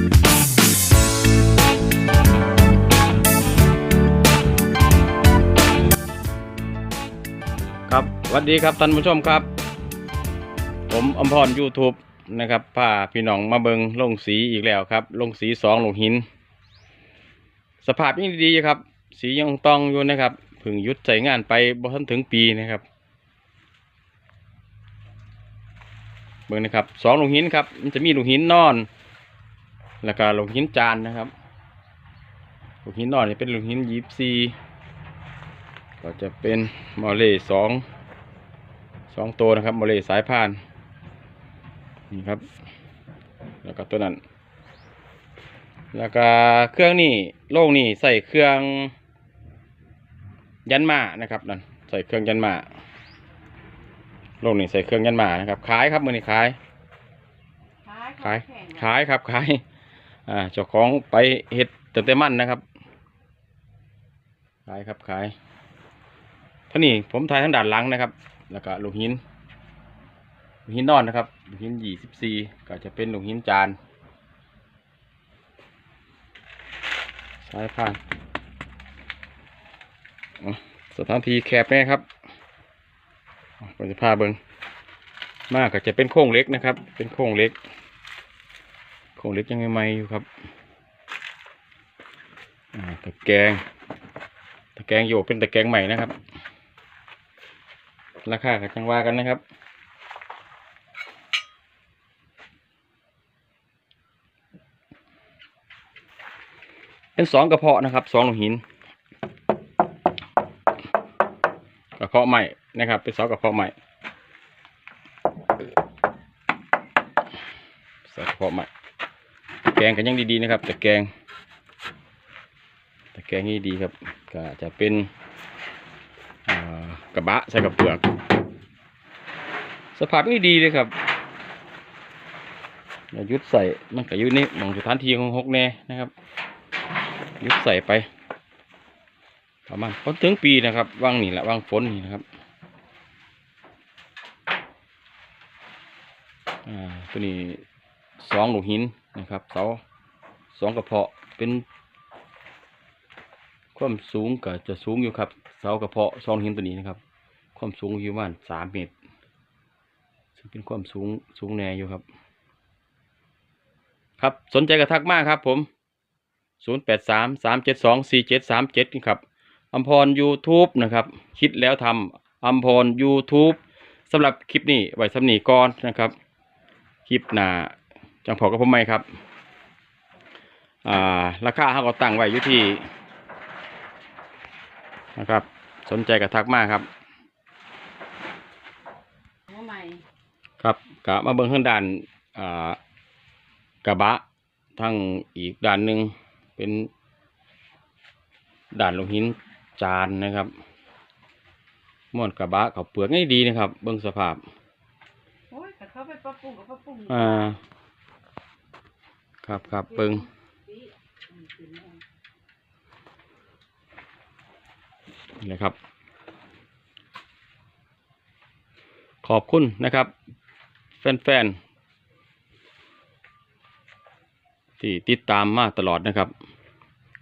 ครับสวัสดีครับท่านผู้ชมครับ ผมอมพร YouTube นะครับพาพี่น้องมาเบิงลงสีอีกแล้วครับ ลงสีสองลงหิน สภาพยังดีครับ สียังต้องอยู่นะครับพึ่งยุดใส่งานไปบ่ทันถึงปีนะครับเบิ่งนะครับสองลงหินครับ มันจะมีลงหินนอน แล้วก็ลงหินจานนะครับลงหินนอนนี่เป็นลงหินยิบซีก็จะเป็นมอเล่สองสองตัวนะครับมอเล่สายพานนี่ครับ แล้วก็ตัวนั้น แล้วก็เครื่องนี่โล่งนี่ใส่เครื่องยันมานะครับนั่นใส่เครื่องยันมาโล่งนี่ใส่เครื่องยันมานะครับขายครับมือนี่ขายขายขายครับขาย อ่าเจ้าของไปเห็ดเต็มเต็มมันนะครับ ขายครับขายท่านี้ผมถ่ายทั้งด้านหลังนะครับ แล้วก็ลูกหินลูกหินนอนนะครับลูกหินยี่สิบสี่ก็จะเป็นลูกหินจานสายพานสถานที่แคบแน่ครับผมจะพาเบิงมากก็จะเป็นโค้งเล็กนะครับ เป็นโค้งเล็ก โครงเล็กยังใหม่ๆอยู่ครับตะแกรงตะแกรงอยู่เป็นตะแกรงใหม่นะครับ ราคาก็จังว่ากันนะครับเป็นสองกระเพาะนะครับสองลูกหิน กระเพาะใหม่นะครับ เป็นสองกระเพาะใหม่ใส่กระเพาะใหม่ แกงกันยังดีๆนะครับแต่แกงแต่แกงนี่ดีครับก็จะเป็นกระบะใส่กับเปลือก สภาพนี่ดีเลยครับย่ายุดใส่มันก็ยุดนี่มองสถานที่ของหกแน่นะครับ ยุดใส่ไปประมาณพอถึงปีนะครับว่างนี่แหละว่างฝนนี่นะครับอ่าตัวนี้สองหลูกหิน นะครับเสาสองกระเพาะเป็นความสูงก็จะสูงอยู่ครับเสากระเพาะสองหินตัวนี้นะครับ ความสูงอยู่ประมาณสามเมตรซึ่งเป็นความสูงสูงแน่อยู่ครับ ครับสนใจกระทักมากครับผมศูนย์แปดสามสามเจ็ดสองสี่เจ็ดสามเจ็ดนะครับอัมพร YouTube นะครับ คิดแล้วทำอัมพร YouTube สำหรับคลิปนี้ไว้สำนีก่อนนะครับ คลิปหน้า จังพอกับผมไหมครับอ่าราคาเขาก็ตั้งไว้อยู่ที่นะครับ สนใจกระทักมากครับหัวใหม่ครับกะมาเบิ่งข้างด้านอ่ากระบะทั้งอีกด้านหนึ่งเป็นด่านลงหินจานนะครับม้วนกระบะเขาเปลือกง่ายดีนะครับ เบิ่งสภาพโอ้ยแต่เขาไปปรับปรุงกับปรับปรุงอ่า ครับครับเบิ่งนี่แหละครับ ขอบคุณนะครับ แฟนๆ ที่ติดตามมาตลอดนะครับ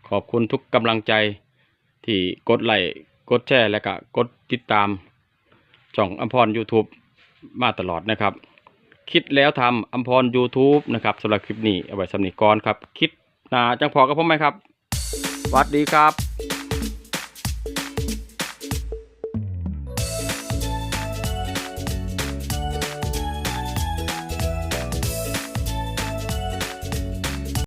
ขอบคุณทุกกำลังใจที่กดไลค์กดแชร์และก็กดติดตามช่องอัมพร YouTube มาตลอดนะครับ คิดแล้วทำอัมพร YouTube นะครับสำหรับคลิปนี้เอาไว้สำนีก่อนครับ คิดนาจังพอกับผมไหมครับสวัสดีครับ